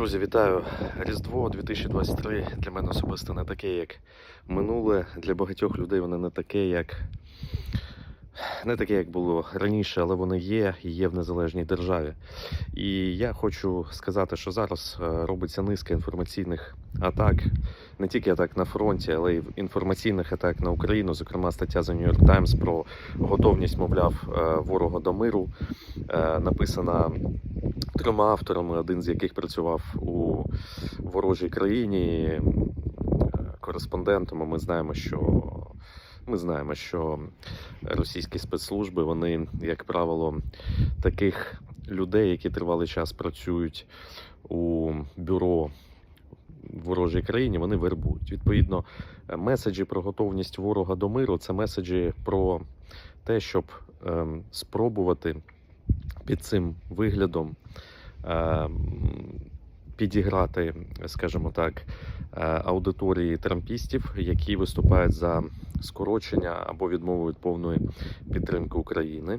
Друзі, вітаю! Різдво 2023 для мене особисто не таке, як минуле. Для багатьох людей воно не таке, як не таке, як було раніше, але воно є і є в незалежній державі. І я хочу сказати, що зараз е, робиться низка інформаційних атак, не тільки атак на фронті, але й інформаційних атак на Україну. Зокрема, стаття The New York Times про готовність, мовляв, е, ворога до миру, е, написана трьома авторами, один з яких працював у ворожій країні кореспондентом. а Ми знаємо, що ми знаємо, що російські спецслужби, вони, як правило, таких людей, які тривалий час працюють у бюро в ворожій країні, вони вербують. Відповідно, меседжі про готовність ворога до миру це меседжі про те, щоб ем, спробувати під цим виглядом ем, підіграти, скажімо так, е, аудиторії трампістів, які виступають за скорочення або відмову від повної підтримки України.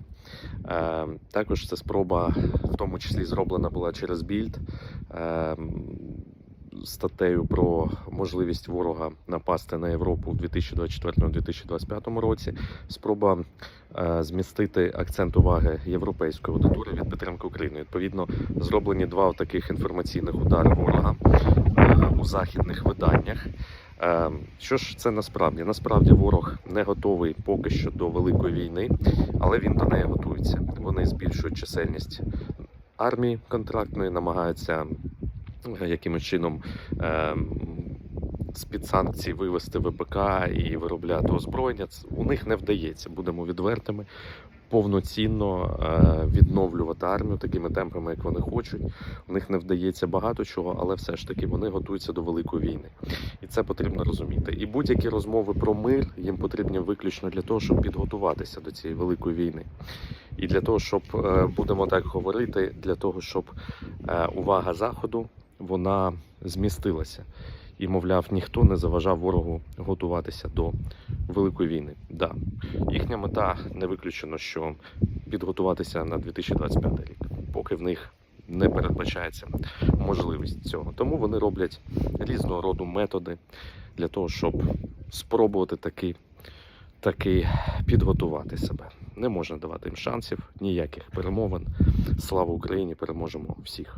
Е, Також це спроба, в тому числі зроблена була через більд. Статтею про можливість ворога напасти на Європу в 2024-2025 році. Спроба е, змістити акцент уваги європейської аудиторії від підтримки України. Відповідно, зроблені два таких інформаційних удари ворога е, у західних виданнях. Е, Що ж це насправді? Насправді ворог не готовий поки що до великої війни, але він до неї готується. Вони збільшують чисельність армії контрактної, намагаються якимось чином е, з-під санкцій вивести ВПК і виробляти озброєння. У них не вдається, будемо відвертими. Повноцінно е, відновлювати армію такими темпами, як вони хочуть. У них не вдається багато чого, але все ж таки вони готуються до великої війни, і це потрібно розуміти. І будь-які розмови про мир їм потрібні виключно для того, щоб підготуватися до цієї великої війни. І для того, щоб е, будемо так говорити, для того, щоб е, увага заходу вона змістилася. І, мовляв, ніхто не заважав ворогу готуватися до великої війни. Да, їхня мета не виключено, що підготуватися на 2025 рік, поки в них не передбачається можливість цього. Тому вони роблять різного роду методи для того, щоб спробувати таки, таки підготувати себе. Не можна давати їм шансів, ніяких перемовин. Слава Україні! Переможемо всіх.